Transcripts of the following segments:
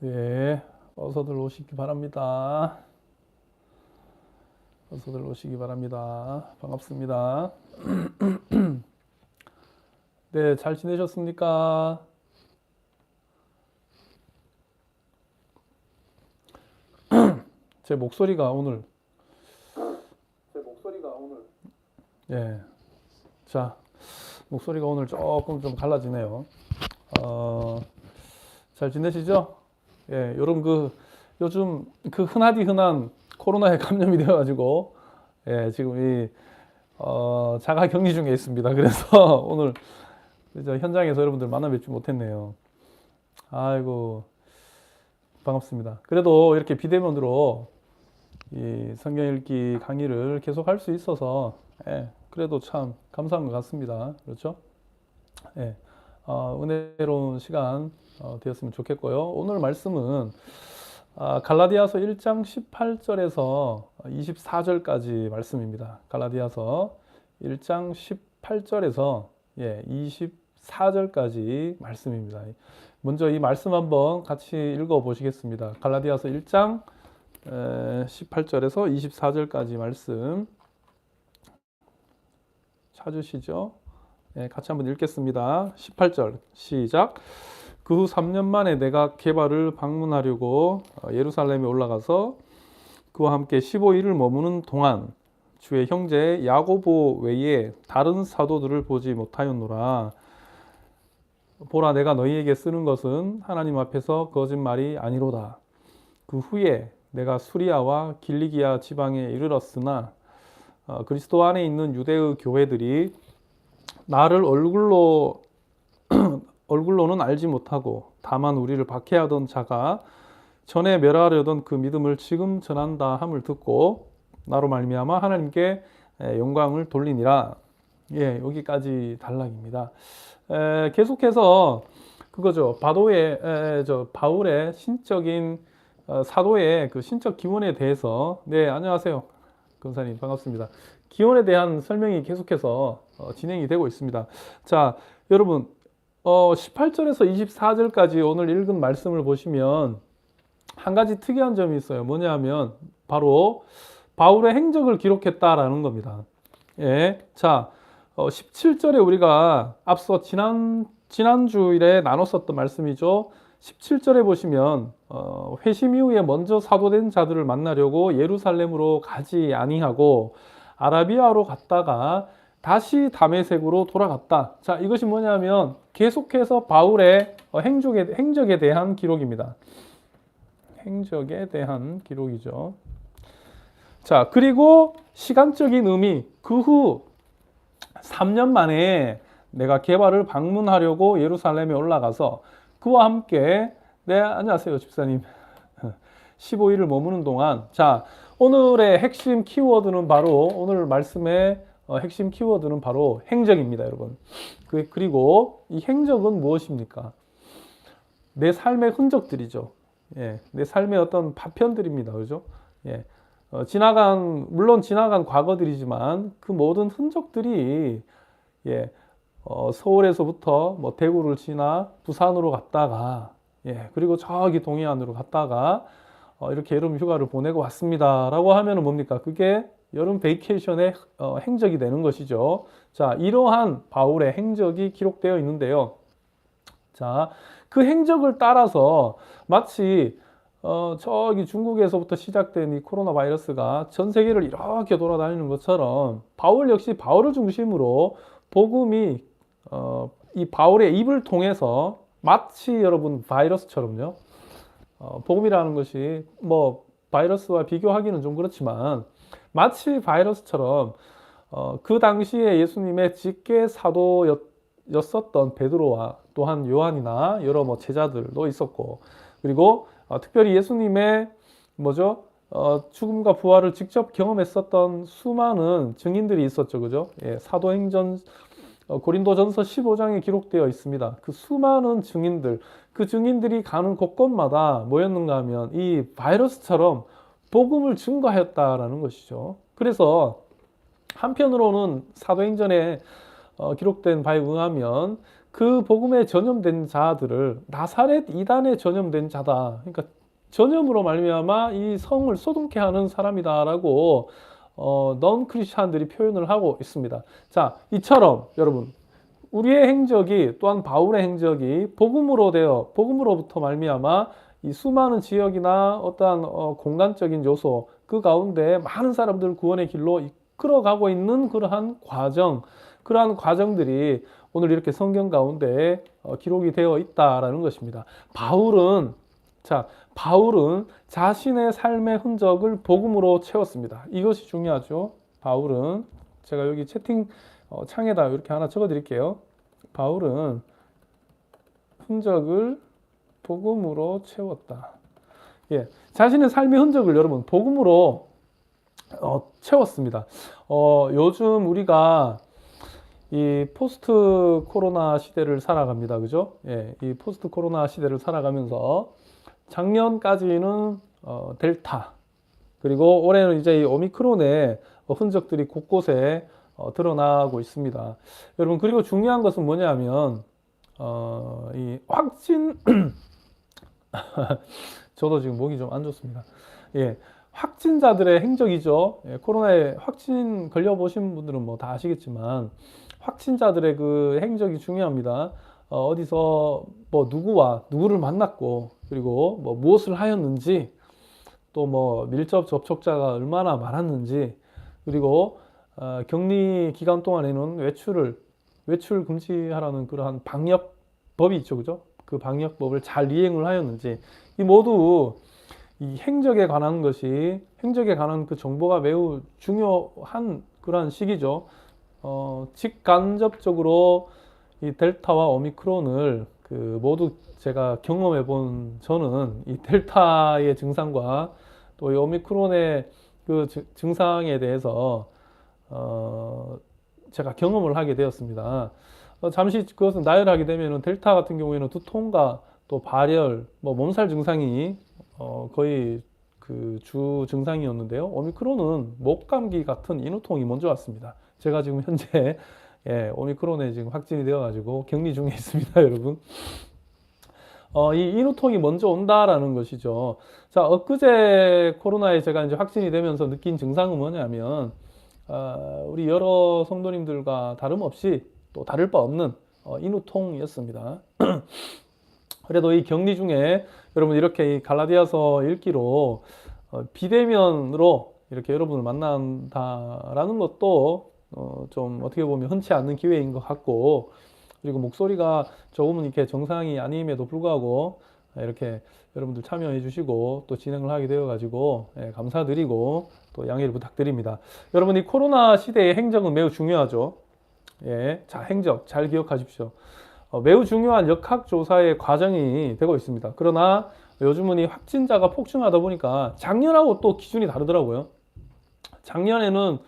네, 어서들 오시기 바랍니다. 어서들 오시기 바랍니다. 반갑습니다. 네, 잘 지내셨습니까? 제 목소리가 오늘 제 목소리가 오늘 예. 자, 목소리가 오늘 조금 좀 갈라지네요. 어, 잘 지내시죠? 예, 여러분 그 요즘 그 흔하디 흔한 코로나에 감염이 되어가지고 예, 지금 이 어, 자가 격리 중에 있습니다. 그래서 오늘 저 현장에서 여러분들 만나 뵙지 못했네요. 아이고 반갑습니다. 그래도 이렇게 비대면으로 이 성경 읽기 강의를 계속 할 수 있어서 예, 그래도 참 감사한 것 같습니다. 그렇죠? 예, 어, 은혜로운 시간 어, 되었으면 좋겠고요. 오늘 말씀은 아, 갈라디아서 1장 18절에서 24절까지 말씀입니다. 갈라디아서 1장 18절에서 예, 24절까지 말씀입니다. 먼저 이 말씀 한번 같이 읽어 보시겠습니다. 갈라디아서 1장 18절에서 24절까지 말씀 찾으시죠? 예, 같이 한번 읽겠습니다. 18절 시작. 그 후 3년 만에 내가 개발을 방문하려고 어, 예루살렘에 올라가서 그와 함께 15일을 머무는 동안 주의 형제 야고보 외에 다른 사도들을 보지 못하였노라. 보라 내가 너희에게 쓰는 것은 하나님 앞에서 거짓말이 아니로다. 그 후에 내가 수리아와 길리기아 지방에 이르렀으나 어, 그리스도 안에 있는 유대의 교회들이 나를 얼굴로 얼굴로는 알지 못하고 다만 우리를 박해하던 자가 전에 멸하려던 그 믿음을 지금 전한다 함을 듣고 나로 말미암아 하나님께 영광을 돌리니라. 예, 여기까지 단락입니다. 에, 계속해서 그거죠. 바도의 에, 저 바울의 신적인 어, 사도의 그 신적 기원에 대해서 네, 안녕하세요. 근사님 반갑습니다. 기원에 대한 설명이 계속해서 어, 진행이 되고 있습니다. 자, 여러분 어, 18절에서 24절까지 오늘 읽은 말씀을 보시면 한 가지 특이한 점이 있어요. 뭐냐 하면 바로 바울의 행적을 기록했다라는 겁니다. 예. 자, 어, 17절에 우리가 앞서 지난, 지난주일에 나눴었던 말씀이죠. 17절에 보시면 어, 회심 이후에 먼저 사도된 자들을 만나려고 예루살렘으로 가지 아니하고 아라비아로 갔다가 다시 다메섹으로 돌아갔다. 자, 이것이 뭐냐면 계속해서 바울의 어, 행적에, 행적에 대한 기록입니다. 행적에 대한 기록이죠. 자, 그리고 시간적인 의미, 그 후 3년 만에 내가 개발을 방문하려고 예루살렘에 올라가서 그와 함께, 네, 안녕하세요, 집사님. 15일을 머무는 동안, 자, 오늘의 핵심 키워드는 바로 오늘 말씀의 어, 핵심 키워드는 바로 행적입니다, 여러분. 그, 그리고 이 행적은 무엇입니까? 내 삶의 흔적들이죠. 예, 내 삶의 어떤 파편들입니다, 그죠? 예, 어, 지나간 물론 지나간 과거들이지만 그 모든 흔적들이 예, 어, 서울에서부터 뭐 대구를 지나 부산으로 갔다가 예, 그리고 저기 동해안으로 갔다가 어, 이렇게 여름 휴가를 보내고 왔습니다 라고 하면은 뭡니까? 그게 여름 베이케이션의 어, 행적이 되는 것이죠. 자, 이러한 바울의 행적이 기록되어 있는데요. 자, 그 행적을 따라서 마치 어, 저기 중국에서부터 시작된 이 코로나 바이러스가 전 세계를 이렇게 돌아다니는 것처럼 바울 역시 바울을 중심으로 복음이 어, 이 바울의 입을 통해서 마치 여러분 바이러스처럼요. 어, 복음이라는 것이 뭐 바이러스와 비교하기는 좀 그렇지만 마치 바이러스처럼 어, 그 당시에 예수님의 직계 사도였었던 베드로와 또한 요한이나 여러 뭐 제자들도 있었고 그리고 어, 특별히 예수님의 뭐죠 어, 죽음과 부활을 직접 경험했었던 수많은 증인들이 있었죠, 그죠? 예, 사도행전 어, 고린도전서 15장에 기록되어 있습니다. 그 수많은 증인들, 그 증인들이 가는 곳곳마다 뭐였는가 하면 이 바이러스처럼 복음을 증거하였다라는 것이죠. 그래서 한편으로는 사도행전에 어, 기록된 바에 의하면 그 복음에 전염된 자들을 나사렛 이단에 전염된 자다. 그러니까 전염으로 말미암아 이 성을 소동케 하는 사람이다라고 어, 넌 크리스찬들이 표현을 하고 있습니다. 자, 이처럼 여러분 우리의 행적이 또한 바울의 행적이 복음으로 되어 복음으로부터 말미암아 이 수많은 지역이나 어떠한 어, 공간적인 요소 그 가운데 많은 사람들을 구원의 길로 이끌어가고 있는 그러한 과정, 그러한 과정들이 오늘 이렇게 성경 가운데 어, 기록이 되어 있다라는 것입니다. 바울은 자, 바울은 자신의 삶의 흔적을 복음으로 채웠습니다. 이것이 중요하죠. 바울은 제가 여기 채팅 어, 창에다 이렇게 하나 적어 드릴게요. 바울은 흔적을 복음으로 채웠다. 예, 자신의 삶의 흔적을 여러분 복음으로 어, 채웠습니다. 어, 요즘 우리가 이 포스트 코로나 시대를 살아갑니다. 그죠? 예, 이 포스트 코로나 시대를 살아가면서 작년까지는 어, 델타 그리고 올해는 이제 이 오미크론의 흔적들이 곳곳에 어, 드러나고 있습니다. 여러분 그리고 중요한 것은 뭐냐면 어, 이 확진 저도 지금 목이 좀 안 좋습니다. 예, 확진자들의 행적이죠. 예, 코로나에 확진 걸려 보신 분들은 뭐 다 아시겠지만 확진자들의 그 행적이 중요합니다. 어, 어디서 뭐 누구와 누구를 만났고 그리고 뭐 무엇을 하였는지 또 뭐 밀접 접촉자가 얼마나 많았는지 그리고 어, 격리 기간 동안에는 외출을 외출 금지하라는 그러한 방역법이 있죠, 그죠? 그 방역법을 잘 이행을 하였는지 이 모두 이 행적에 관한 것이 행적에 관한 그 정보가 매우 중요한 그러한 시기죠. 어, 직간접적으로 이 델타와 오미크론을 그 모두 제가 경험해 본 저는 이 델타의 증상과 또 이 오미크론의 그 증- 증상에 대해서 어, 제가 경험을 하게 되었습니다. 어, 잠시 그것은 나열하게 되면은 델타 같은 경우에는 두통과 또 발열, 뭐 몸살 증상이 어, 거의 그 주 증상이었는데요. 오미크론은 목 감기 같은 인후통이 먼저 왔습니다. 제가 지금 현재 예, 오미크론에 지금 확진이 되어가지고 격리 중에 있습니다, 여러분. 어, 이 인후통이 먼저 온다라는 것이죠. 자, 엊그제 코로나에 제가 이제 확진이 되면서 느낀 증상은 뭐냐면, 아, 우리 여러 성도님들과 다름없이 또 다를 바 없는 어, 인후통이었습니다. 그래도 이 격리 중에 여러분 이렇게 이 갈라디아서 읽기로 어, 비대면으로 이렇게 여러분을 만난다라는 것도 어, 좀 어떻게 보면 흔치 않는 기회인 것 같고 그리고 목소리가 조금은 이렇게 정상이 아님에도 불구하고 이렇게 여러분들 참여해 주시고 또 진행을 하게 되어 가지고 예, 감사드리고 또 양해를 부탁드립니다. 여러분 이 코로나 시대의 행정은 매우 중요하죠. 예, 자 행적 잘 기억하십시오. 어, 매우 중요한 역학조사의 과정이 되고 있습니다. 그러나 요즘은 이 확진자가 폭증하다 보니까 작년하고 또 기준이 다르더라고요. 작년에는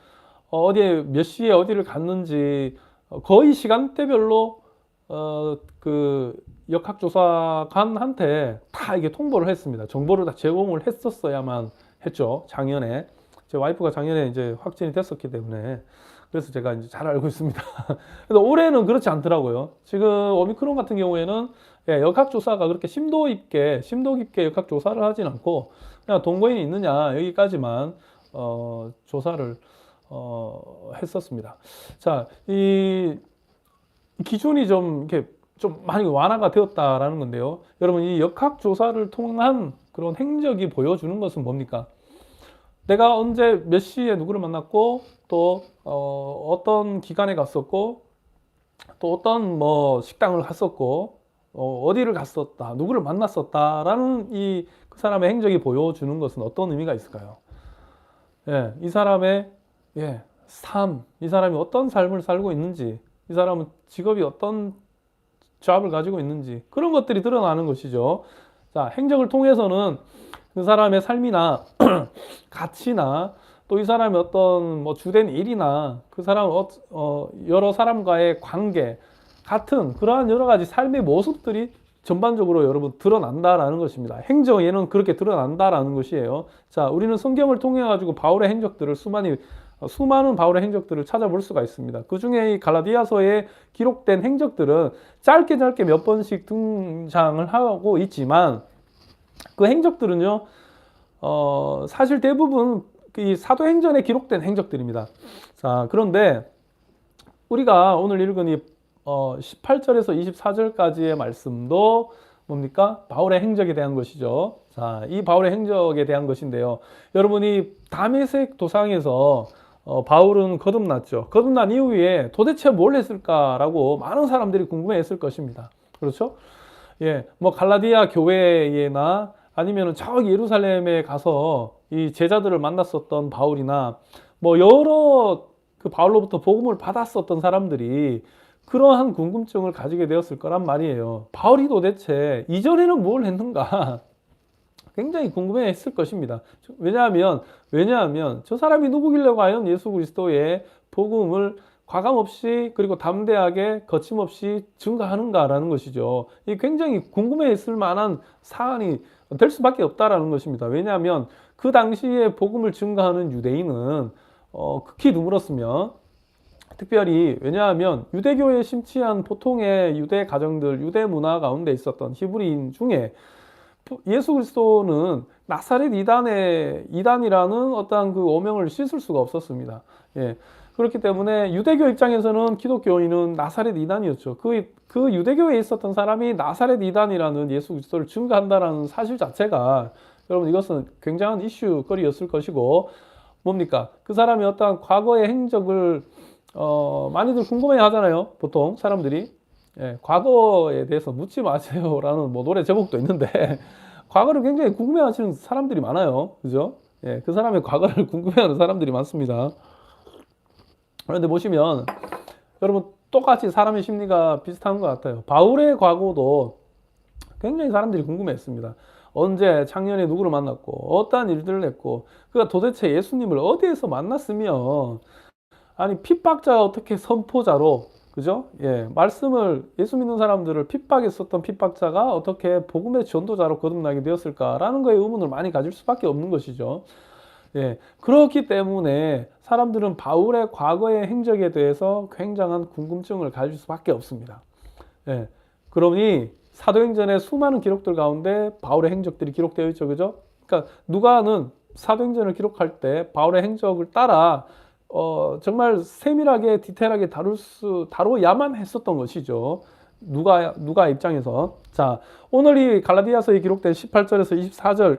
어, 어디에 몇 시에 어디를 갔는지 어, 거의 시간대별로 어, 그 역학조사관한테 다 이게 통보를 했습니다. 정보를 다 제공을 했었어야만 했죠. 작년에 제 와이프가 작년에 이제 확진이 됐었기 때문에 그래서 제가 이제 잘 알고 있습니다. 근데 올해는 그렇지 않더라고요. 지금 오미크론 같은 경우에는 예, 역학조사가 그렇게 심도 있게, 심도 깊게 역학조사를 하진 않고 그냥 동거인이 있느냐 여기까지만 어, 조사를 어, 했었습니다. 자, 이 기준이 좀 이렇게 좀 많이 완화가 되었다라는 건데요. 여러분 이 역학 조사를 통한 그런 행적이 보여주는 것은 뭡니까? 내가 언제 몇 시에 누구를 만났고 또 어, 어떤 기간에 갔었고 또 어떤 뭐 식당을 갔었고 어, 어디를 갔었다 누구를 만났었다라는 이 그 사람의 행적이 보여주는 것은 어떤 의미가 있을까요? 예, 이 사람의 예, 삶, 이 사람이 어떤 삶을 살고 있는지, 이 사람은 직업이 어떤 잡을 가지고 있는지 그런 것들이 드러나는 것이죠. 자, 행적을 통해서는 그 사람의 삶이나 가치나 또 이 사람의 어떤 뭐 주된 일이나 그 사람 어, 어, 여러 사람과의 관계 같은 그러한 여러 가지 삶의 모습들이 전반적으로 여러분 드러난다라는 것입니다. 행정에는 그렇게 드러난다라는 것이에요. 자, 우리는 성경을 통해 가지고 바울의 행적들을 수많이 어, 수많은 바울의 행적들을 찾아볼 수가 있습니다. 그 중에 이 갈라디아서에 기록된 행적들은 짧게 짧게 몇 번씩 등장을 하고 있지만 그 행적들은요, 어, 사실 대부분 이 사도행전에 기록된 행적들입니다. 자, 그런데 우리가 오늘 읽은 이 어, 18절에서 24절까지의 말씀도 뭡니까? 바울의 행적에 대한 것이죠. 자, 이 바울의 행적에 대한 것인데요. 여러분이 다메섹 도상에서 어, 바울은 거듭났죠. 거듭난 이후에 도대체 뭘 했을까라고 많은 사람들이 궁금해했을 것입니다. 그렇죠? 예, 뭐 갈라디아 교회나 아니면은 저기 예루살렘에 가서 이 제자들을 만났었던 바울이나 뭐 여러 그 바울로부터 복음을 받았었던 사람들이 그러한 궁금증을 가지게 되었을 거란 말이에요. 바울이 도대체 이전에는 뭘 했는가? 굉장히 궁금해 했을 것입니다. 왜냐하면, 왜냐하면 저 사람이 누구길래 과연 예수 그리스도의 복음을 과감 없이 그리고 담대하게 거침없이 증가하는가라는 것이죠. 이 굉장히 궁금해 했을 만한 사안이 될 수밖에 없다라는 것입니다. 왜냐하면 그 당시에 복음을 증가하는 유대인은 어, 극히 드물었으며 특별히 왜냐하면 유대교에 심취한 보통의 유대 가정들, 유대 문화 가운데 있었던 히브리인 중에 예수 그리스도는 나사렛 이단의 이단이라는 어떠한 그 오명을 씻을 수가 없었습니다. 예. 그렇기 때문에 유대교 입장에서는 기독교인은 나사렛 이단이었죠. 그, 그 유대교에 있었던 사람이 나사렛 이단이라는 예수 그리스도를 증거한다라는 사실 자체가 여러분 이것은 굉장한 이슈거리였을 것이고 뭡니까? 그 사람이 어떠한 과거의 행적을 어, 많이들 궁금해 하잖아요. 보통 사람들이. 예, 과거에 대해서 묻지 마세요라는 뭐 노래 제목도 있는데 과거를 굉장히 궁금해 하시는 사람들이 많아요. 그죠? 예, 그 사람의 과거를 궁금해 하는 사람들이 많습니다. 그런데 보시면 여러분 똑같이 사람의 심리가 비슷한 것 같아요. 바울의 과거도 굉장히 사람들이 궁금해 했습니다. 언제 작년에 누구를 만났고 어떠한 일들을 했고 그가 도대체 예수님을 어디에서 만났으면 아니 핍박자 어떻게 선포자로 그죠? 예, 말씀을 예수 믿는 사람들을 핍박했었던 핍박자가 어떻게 복음의 전도자로 거듭나게 되었을까라는 거에 의문을 많이 가질 수밖에 없는 것이죠. 예, 그렇기 때문에 사람들은 바울의 과거의 행적에 대해서 굉장한 궁금증을 가질 수밖에 없습니다. 예, 그러니 사도행전의 수많은 기록들 가운데 바울의 행적들이 기록되어 있죠, 그죠? 그러니까 누가는 사도행전을 기록할 때 바울의 행적을 따라 어, 정말 세밀하게 디테일하게 다룰 수 다뤄야만 했었던 것이죠. 누가 누가 입장에서 자 오늘 이 갈라디아서에 기록된 18절에서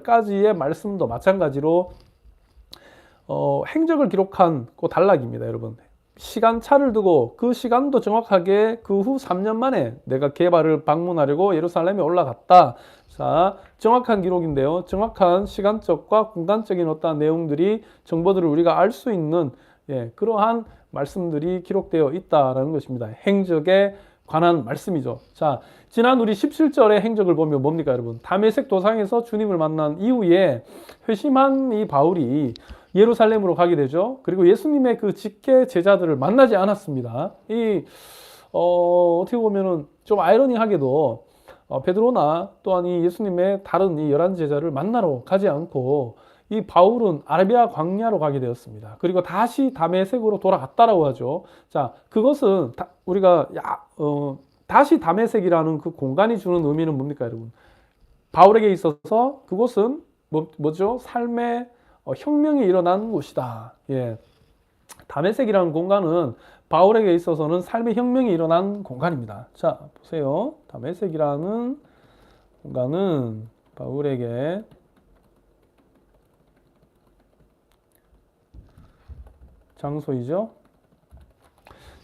24절까지의 말씀도 마찬가지로 어, 행적을 기록한 그 단락입니다, 여러분. 시간차를 두고 그 시간도 정확하게 그 후 3년 만에 내가 개발을 방문하려고 예루살렘에 올라갔다. 자, 정확한 기록인데요. 정확한 시간적과 공간적인 어떠한 내용들이 정보들을 우리가 알 수 있는 예, 그러한 말씀들이 기록되어 있다라는 것입니다. 행적에 관한 말씀이죠. 자, 지난 우리 17절의 행적을 보면 뭡니까, 여러분? 담에색 도상에서 주님을 만난 이후에 회심한 이 바울이 예루살렘으로 가게 되죠. 그리고 예수님의 그 직계 제자들을 만나지 않았습니다. 이, 어, 어떻게 보면은 좀 아이러니하게도 어, 베드로나 또한 이 예수님의 다른 이 열한 제자를 만나러 가지 않고 이 바울은 아라비아 광야로 가게 되었습니다. 그리고 다시 다메섹으로 돌아갔다라고 하죠. 자, 그것은 다, 우리가 야, 어, 다시 다메섹이라는 그 공간이 주는 의미는 뭡니까, 여러분? 바울에게 있어서 그곳은 뭐, 뭐죠? 삶의 어, 혁명이 일어난 곳이다. 예. 다메섹이라는 공간은 바울에게 있어서는 삶의 혁명이 일어난 공간입니다. 자, 보세요. 다메섹이라는 공간은 바울에게 장소이죠.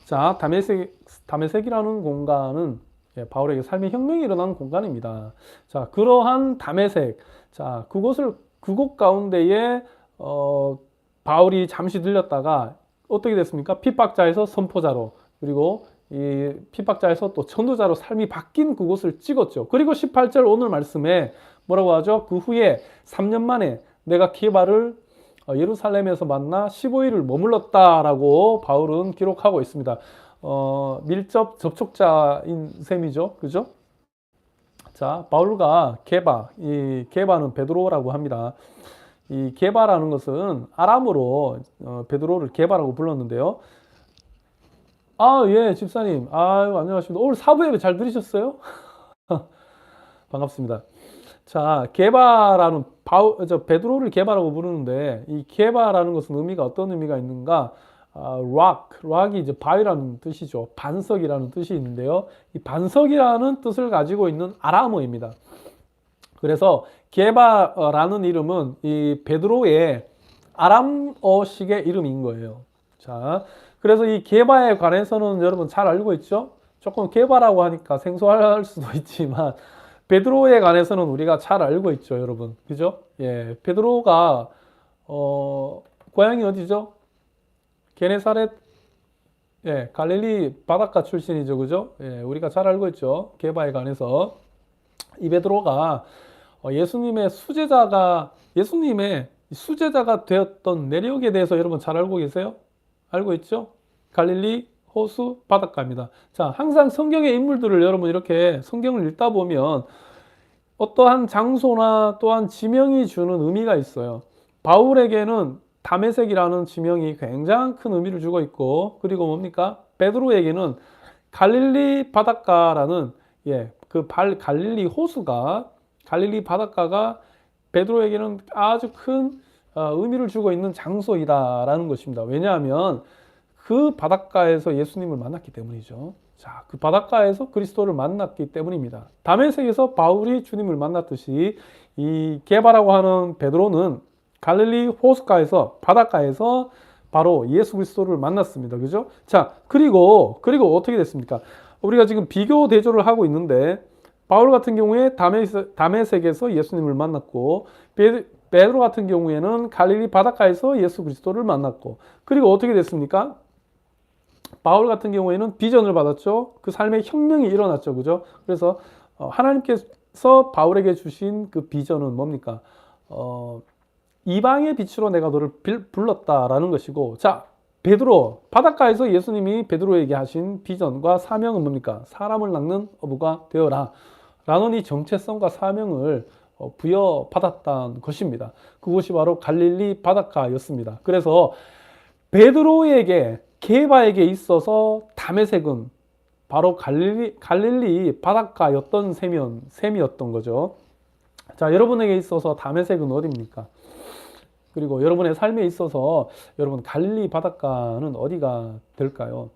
자, 다메섹, 다메섹이라는 공간은 예, 바울에게 삶의 혁명이 일어난 공간입니다. 자, 그러한 다메섹, 자, 그곳을, 그곳 가운데에, 어, 바울이 잠시 들렸다가 어떻게 됐습니까? 핍박자에서 선포자로, 그리고 이 핍박자에서 또 전도자로 삶이 바뀐 그곳을 찍었죠. 그리고 18절 오늘 말씀에 뭐라고 하죠? 그 후에 3년 만에 내가 기발을 어, 예루살렘에서 만나 15일을 머물렀다라고 바울은 기록하고 있습니다. 어, 밀접 접촉자인 셈이죠. 그죠? 자, 바울과 게바, 이 게바는 베드로라고 합니다. 이 개바라는 것은 아람으로 어, 베드로를 개바라고 불렀는데요. 아, 예, 집사님. 아유, 안녕하십니까. 오늘 사부 예배 잘 들으셨어요? 반갑습니다. 자, 개바라는 바우, 저 베드로를 개바라고 부르는데 이 개바라는 것은 의미가 어떤 의미가 있는가? 아, rock, rock이 이제 바위라는 뜻이죠. 반석이라는 뜻이 있는데요. 이 반석이라는 뜻을 가지고 있는 아람어입니다. 그래서 게바라는 이름은 이 베드로의 아람어식의 이름인 거예요. 자, 그래서 이 게바에 관해서는 여러분 잘 알고 있죠? 조금 게바라고 하니까 생소할 수도 있지만 베드로에 관해서는 우리가 잘 알고 있죠, 여러분. 그죠? 예, 베드로가 어, 고향이 어디죠? 게네사렛 예, 갈릴리 바닷가 출신이죠, 그죠? 예, 우리가 잘 알고 있죠. 게바에 관해서 이 베드로가 어, 예수님의 수제자가 예수님의 수제자가 되었던 내력에 대해서 여러분 잘 알고 계세요? 알고 있죠? 갈릴리 호수 바닷가입니다. 자, 항상 성경의 인물들을 여러분 이렇게 성경을 읽다 보면 어떠한 장소나 또한 지명이 주는 의미가 있어요. 바울에게는 다메섹이라는 지명이 굉장히 큰 의미를 주고 있고 그리고 뭡니까? 베드로에게는 갈릴리 바닷가라는 예, 그 발, 갈릴리 호수가 갈릴리 바닷가가 베드로에게는 아주 큰 어, 의미를 주고 있는 장소이다라는 것입니다. 왜냐하면 그 바닷가에서 예수님을 만났기 때문이죠. 자, 그 바닷가에서 그리스도를 만났기 때문입니다. 다메섹에서 바울이 주님을 만났듯이 이 게바라고 하는 베드로는 갈릴리 호수가에서 바닷가에서 바로 예수 그리스도를 만났습니다. 그죠? 자, 그리고 그리고 어떻게 됐습니까? 우리가 지금 비교 대조를 하고 있는데 바울 같은 경우에 다메섹, 다메섹에서 예수님을 만났고 베, 베드로 같은 경우에는 갈릴리 바닷가에서 예수 그리스도를 만났고 그리고 어떻게 됐습니까? 바울 같은 경우에는 비전을 받았죠. 그 삶의 혁명이 일어났죠. 그죠? 그래서 어, 하나님께서 바울에게 주신 그 비전은 뭡니까? 어, 이방의 빛으로 내가 너를 빌- 불렀다라는 것이고 자 베드로 바닷가에서 예수님이 베드로에게 하신 비전과 사명은 뭡니까? 사람을 낚는 어부가 되어라 라는 이 정체성과 사명을 어, 부여받았다는 것입니다. 그것이 바로 갈릴리 바닷가였습니다. 그래서 베드로에게 게바에게 있어서 다메섹은 바로 갈릴리, 갈릴리 바닷가였던 셈이었, 셈이었던 거죠. 자, 여러분에게 있어서 다메섹은 어디입니까? 그리고 여러분의 삶에 있어서 여러분 갈릴리 바닷가는 어디가 될까요?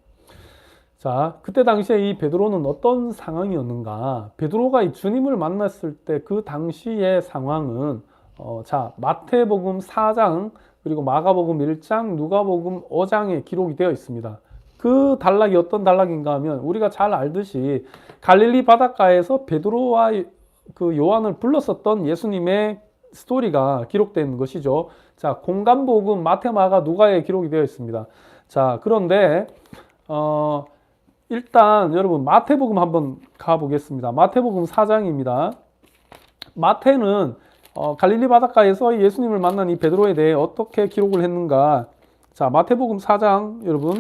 자, 그때 당시에 이 베드로는 어떤 상황이었는가? 베드로가 이 주님을 만났을 때 그 당시의 상황은 어, 자, 마태복음 4장 그리고 마가복음 1장, 누가복음 5장에 기록이 되어 있습니다. 그 단락이 어떤 단락인가 하면 우리가 잘 알듯이 갈릴리 바닷가에서 베드로와 그 요한을 불렀었던 예수님의 스토리가 기록된 것이죠. 자, 공간복음 마태, 마가, 누가에 기록이 되어 있습니다. 자, 그런데 어, 일단 여러분 마태복음 한번 가보겠습니다. 마태복음 4장입니다. 마태는 어, 갈릴리 바닷가에서 예수님을 만난 이 베드로에 대해 어떻게 기록을 했는가? 자, 마태복음 4장 여러분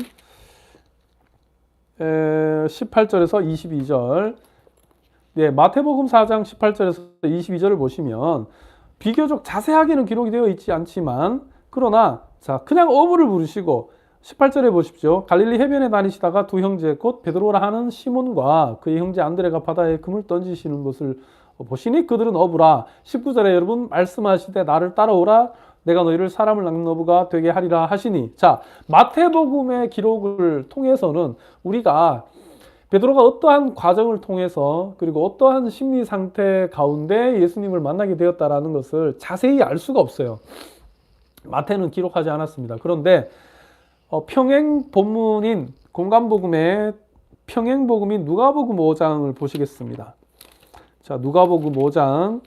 에, 18절에서 22절. 네, 마태복음 4장 18절에서 22절을 보시면 비교적 자세하게는 기록이 되어 있지 않지만 그러나 자, 그냥 어부를 부르시고 18절에 보십시오. 갈릴리 해변에 다니시다가 두 형제 곧 베드로라 하는 시몬과 그의 형제 안드레가 바다에 금을 던지시는 것을 보시니 그들은 어부라. 19절에 여러분 말씀하시되 나를 따라오라. 내가 너희를 사람을 낚는 어부가 되게 하리라 하시니. 자, 마태복음의 기록을 통해서는 우리가 베드로가 어떠한 과정을 통해서 그리고 어떠한 심리 상태 가운데 예수님을 만나게 되었다라는 것을 자세히 알 수가 없어요. 마태는 기록하지 않았습니다. 그런데 어, 평행 본문인 공간복음의 평행 복음인 누가복음 5장을 보시겠습니다. 자, 누가복음 5장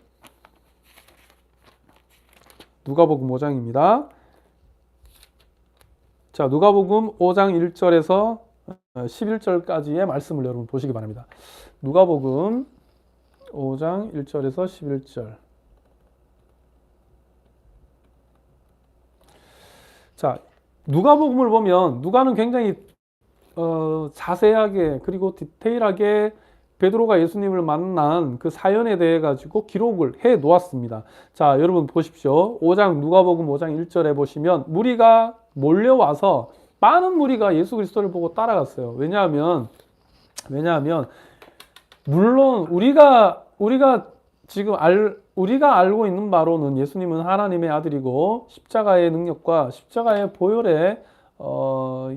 누가복음 5장입니다. 자, 누가복음 5장 1절에서 11절까지의 말씀을 여러분 보시기 바랍니다. 누가복음 5장 1절에서 11절. 자, 누가복음을 보면 누가는 굉장히 어, 자세하게 그리고 디테일하게 베드로가 예수님을 만난 그 사연에 대해 가지고 기록을 해 놓았습니다. 자, 여러분 보십시오. 5장 누가복음 5장 1절에 보시면 무리가 몰려와서 많은 무리가 예수 그리스도를 보고 따라갔어요. 왜냐하면 왜냐하면 물론 우리가 우리가 지금 알 우리가 알고 있는 바로는 예수님은 하나님의 아들이고 십자가의 능력과 십자가의 보혈의 어,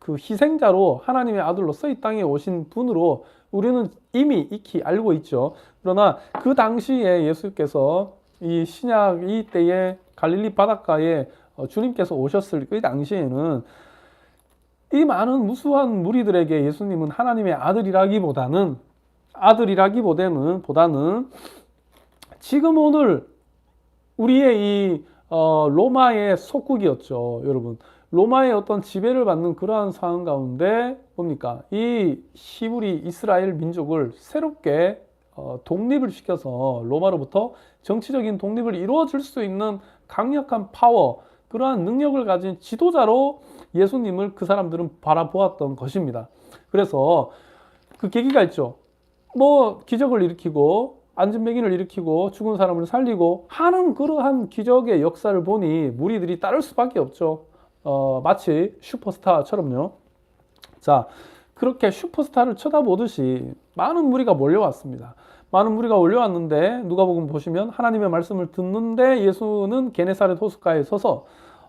그 희생자로 하나님의 아들로서 이 땅에 오신 분으로 우리는 이미 익히 알고 있죠. 그러나 그 당시에 예수께서 이 신약 이 때에 갈릴리 바닷가에 어, 주님께서 오셨을 그 당시에는 이 많은 무수한 무리들에게 예수님은 하나님의 아들이라기보다는 아들이라기보다는 보다는 지금 오늘 우리의 이 어, 로마의 속국이었죠, 여러분. 로마의 어떤 지배를 받는 그러한 상황 가운데 뭡니까? 이 히브리 이스라엘 민족을 새롭게 어, 독립을 시켜서 로마로부터 정치적인 독립을 이루어 줄 수 있는 강력한 파워, 그러한 능력을 가진 지도자로 예수님을 그 사람들은 바라보았던 것입니다. 그래서 그 계기가 있죠. 뭐 기적을 일으키고 안진뱅이를 일으키고 죽은 사람을 살리고 하는 그러한 기적의 역사를 보니 무리들이 따를 수밖에 없죠. 어, 마치 슈퍼스타처럼요. 자, 그렇게 슈퍼스타를 쳐다보듯이 많은 무리가 몰려왔습니다. 많은 무리가 몰려왔는데 누가복음 보시면 하나님의 말씀을 듣는데 예수는 게네사렛 호숫가에 서서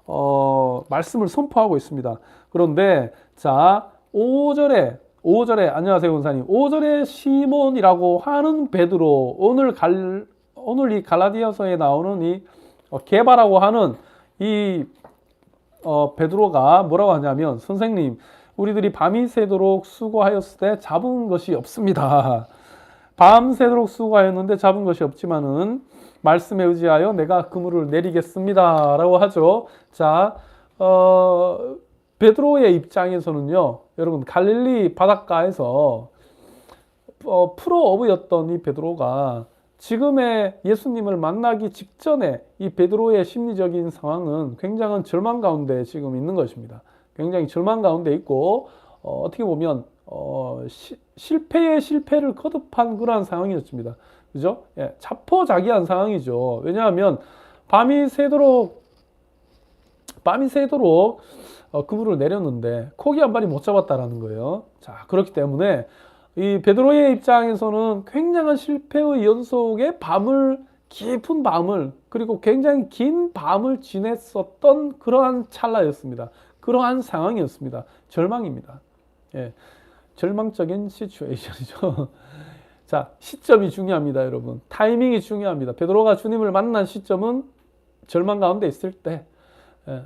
어, 말씀을 선포하고 있습니다. 그런데 자, 5절에 5절에 안녕하세요 원사님. 5절에 시몬이라고 하는 베드로 오늘 갈 오늘 이 갈라디아서에 나오는 이 어, 개바라고 하는 이 어, 베드로가 뭐라고 하냐면 선생님 우리들이 밤이 새도록 수고하였을 때 잡은 것이 없습니다. 밤 새도록 수고하였는데 잡은 것이 없지만은 말씀에 의지하여 내가 그물을 내리겠습니다라고 하죠. 자, 어, 베드로의 입장에서는요, 여러분 갈릴리 바닷가에서 어, 프로어브였던 이 베드로가 지금의 예수님을 만나기 직전에 이 베드로의 심리적인 상황은 굉장한 절망 가운데 지금 있는 것입니다. 굉장히 절망 가운데 있고 어, 어떻게 보면 어, 시, 실패의 실패를 거듭한 그러한 상황이었습니다. 그죠? 예, 자포자기한 상황이죠. 왜냐하면 밤이 새도록 밤이 새도록 어, 그물을 내렸는데 코기 한 마리 못 잡았다라는 거예요. 자, 그렇기 때문에 이 베드로의 입장에서는 굉장한 실패의 연속의 밤을 깊은 밤을 그리고 굉장히 긴 밤을 지냈었던 그러한 찰나였습니다. 그러한 상황이었습니다. 절망입니다. 예. 절망적인 시츄에이션이죠. 자, 시점이 중요합니다, 여러분. 타이밍이 중요합니다. 베드로가 주님을 만난 시점은 절망 가운데 있을 때 예.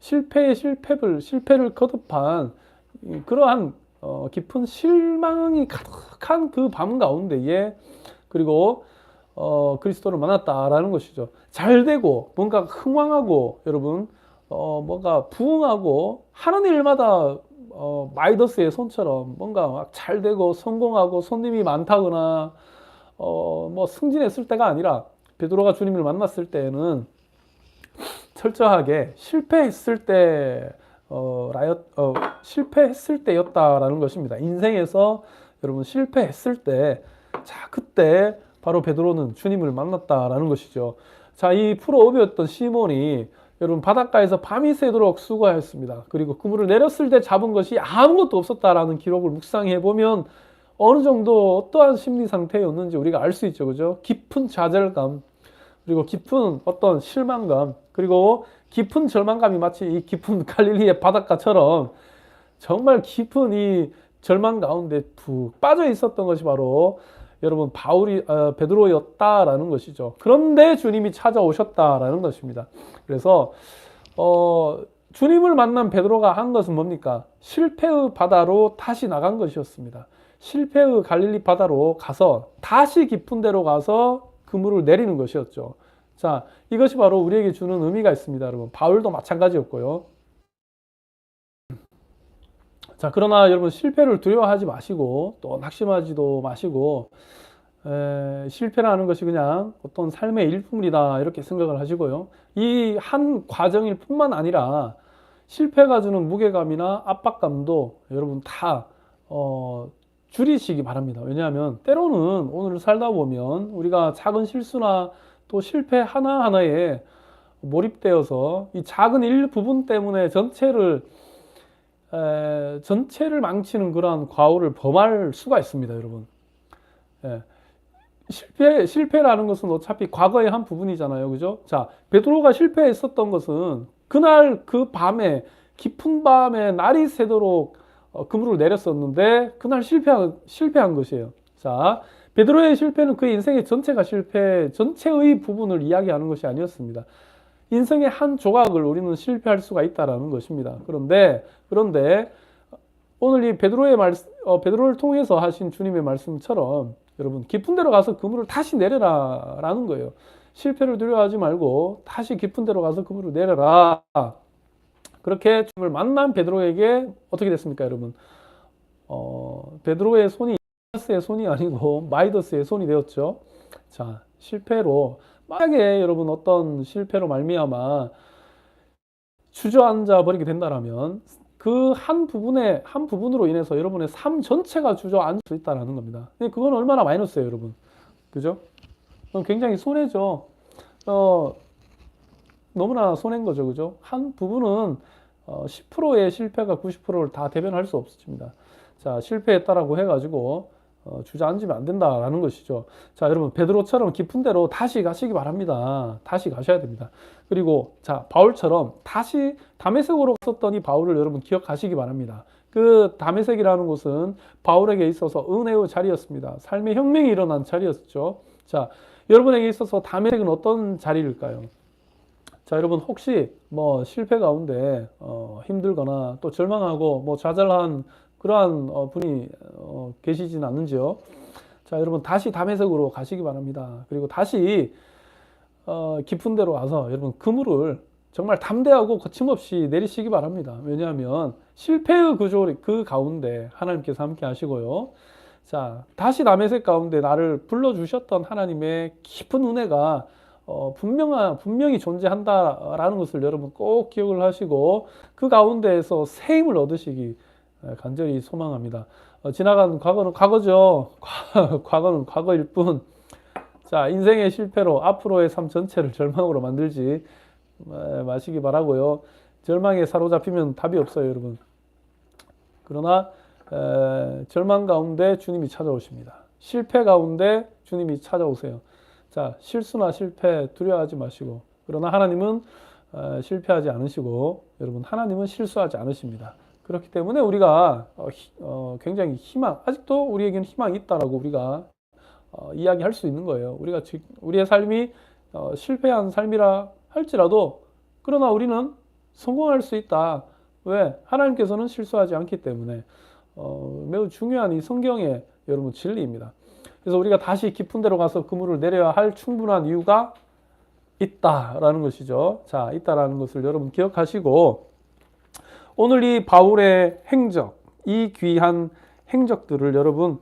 실패의 실패를 실패를 거듭한 그러한 어, 깊은 실망이 가득한 그 밤 가운데에 그리고 어, 그리스도를 만났다라는 것이죠. 잘 되고 뭔가 흥왕하고 여러분 어, 뭔가 부흥하고 하는 일마다 어, 마이더스의 손처럼 뭔가 막 잘 되고 성공하고 손님이 많다거나 어, 뭐 승진했을 때가 아니라 베드로가 주님을 만났을 때에는 철저하게 실패했을 때 어, 라이엇, 어, 실패했을 때였다라는 것입니다. 인생에서 여러분 실패했을 때, 자, 그때 바로 베드로는 주님을 만났다라는 것이죠. 자, 이 프로업이었던 시몬이 여러분 바닷가에서 밤이 새도록 수고하였습니다. 그리고 그물을 내렸을 때 잡은 것이 아무것도 없었다라는 기록을 묵상해 보면 어느 정도 어떠한 심리 상태였는지 우리가 알 수 있죠. 그죠? 깊은 좌절감, 그리고 깊은 어떤 실망감, 그리고 깊은 절망감이 마치 이 깊은 갈릴리의 바닷가처럼 정말 깊은 이 절망 가운데 푹 빠져 있었던 것이 바로 여러분 바울이 어, 베드로였다라는 것이죠. 그런데 주님이 찾아오셨다라는 것입니다. 그래서 어, 주님을 만난 베드로가 한 것은 뭡니까? 실패의 바다로 다시 나간 것이었습니다. 실패의 갈릴리 바다로 가서 다시 깊은 데로 가서 그물을 내리는 것이었죠. 자, 이것이 바로 우리에게 주는 의미가 있습니다, 여러분. 바울도 마찬가지였고요. 자, 그러나 여러분 실패를 두려워하지 마시고 또 낙심하지도 마시고 에, 실패라는 것이 그냥 어떤 삶의 일품이다 이렇게 생각을 하시고요. 이 한 과정일 뿐만 아니라 실패가 주는 무게감이나 압박감도 여러분 다 어, 줄이시기 바랍니다. 왜냐하면 때로는 오늘 살다 보면 우리가 작은 실수나 또 실패 하나하나에 몰입되어서 이 작은 일부분 때문에 전체를 에, 전체를 망치는 그러한 과오를 범할 수가 있습니다, 여러분. 예. 실패, 실패라는 것은 어차피 과거의 한 부분이잖아요. 그죠? 자, 베드로가 실패했었던 것은 그날 그 밤에, 깊은 밤에 날이 새도록 어, 그물을 내렸었는데, 그날 실패한, 실패한 것이에요. 자, 베드로의 실패는 그 인생의 전체가 실패, 전체의 부분을 이야기하는 것이 아니었습니다. 인생의 한 조각을 우리는 실패할 수가 있다라는 것입니다. 그런데, 그런데, 오늘 이 베드로의 말, 어, 베드로를 통해서 하신 주님의 말씀처럼 여러분 깊은 데로 가서 그물을 다시 내려라라는 거예요. 실패를 두려워하지 말고 다시 깊은 데로 가서 그물을 내려라. 그렇게 주님을 만난 베드로에게 어떻게 됐습니까, 여러분? 어, 베드로의 손이 마이더스의 손이 아니고 마이더스의 손이 되었죠. 자, 실패로 만약에 여러분 어떤 실패로 말미암아 주저앉아 버리게 된다라면 그 한 부분에 한 부분으로 인해서 여러분의 삶 전체가 주저앉을 수 있다라는 겁니다. 근데 그건 얼마나 마이너스예요, 여러분. 그죠? 굉장히 손해죠. 어, 너무나 손해인 거죠, 그죠? 한 부분은 어, 10%의 실패가 90%를 다 대변할 수 없습니다. 자, 실패했다라고 해가지고 어, 주저앉으면 안 된다라는 것이죠. 자, 여러분 베드로처럼 깊은 데로 다시 가시기 바랍니다. 다시 가셔야 됩니다. 그리고 자, 바울처럼 다시 담에색으로 갔었던 이 바울을 여러분 기억하시기 바랍니다. 그 담에색이라는 곳은 바울에게 있어서 은혜의 자리였습니다. 삶의 혁명이 일어난 자리였죠. 자, 여러분에게 있어서 담에색은 어떤 자리일까요? 자, 여러분 혹시 뭐 실패 가운데 어, 힘들거나 또 절망하고 뭐 좌절한 그러한 어, 분이 어, 계시진 않는지요? 자, 여러분 다시 담해석으로 가시기 바랍니다. 그리고 다시 어, 깊은 데로 와서 여러분 그물을 정말 담대하고 거침없이 내리시기 바랍니다. 왜냐하면 실패의 구조 그 가운데 하나님께서 함께 하시고요. 자, 다시 남의색 가운데 나를 불러주셨던 하나님의 깊은 은혜가 어, 분명한, 분명히 존재한다라는 것을 여러분 꼭 기억을 하시고 그 가운데에서 새 힘을 얻으시기 예, 간절히 소망합니다. 어, 지나간 과거는 과거죠. 과거는 과거일 뿐. 자, 인생의 실패로 앞으로의 삶 전체를 절망으로 만들지 에, 마시기 바라고요. 절망에 사로잡히면 답이 없어요, 여러분. 그러나 에, 절망 가운데 주님이 찾아오십니다. 실패 가운데 주님이 찾아오세요. 자, 실수나 실패 두려워하지 마시고, 그러나 하나님은 에, 실패하지 않으시고, 여러분, 하나님은 실수하지 않으십니다. 그렇기 때문에 우리가 어, 히- 어, 굉장히 희망, 아직도 우리에게는 희망이 있다라고 우리가 어, 이야기할 수 있는 거예요. 우리가 지, 우리의 삶이 어, 실패한 삶이라 할지라도 그러나 우리는 성공할 수 있다. 왜? 하나님께서는 실수하지 않기 때문에 어, 매우 중요한 이 성경의 여러분 진리입니다. 그래서 우리가 다시 깊은 데로 가서 그물을 내려야 할 충분한 이유가 있다라는 것이죠. 자, 있다라는 것을 여러분 기억하시고 오늘 이 바울의 행적, 이 귀한 행적들을 여러분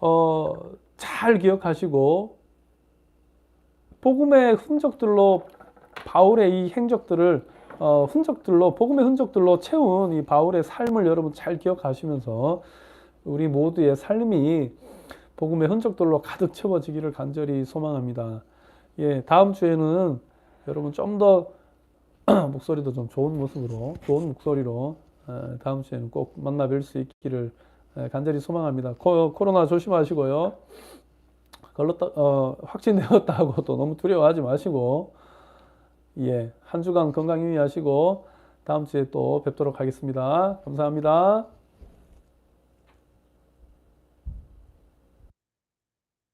어, 잘 기억하시고 복음의 흔적들로 바울의 이 행적들을 어, 흔적들로 복음의 흔적들로 채운 이 바울의 삶을 여러분 잘 기억하시면서 우리 모두의 삶이 복음의 흔적들로 가득 채워지기를 간절히 소망합니다. 예, 다음 주에는 여러분 좀더 목소리도 좀 좋은 모습으로, 좋은 목소리로 에, 다음 주에는 꼭 만나 뵐 수 있기를 에, 간절히 소망합니다. 코, 코로나 조심하시고요. 걸렸다, 어, 확진되었다고 또 너무 두려워하지 마시고, 예, 한 주간 건강 유의하시고, 다음 주에 또 뵙도록 하겠습니다. 감사합니다.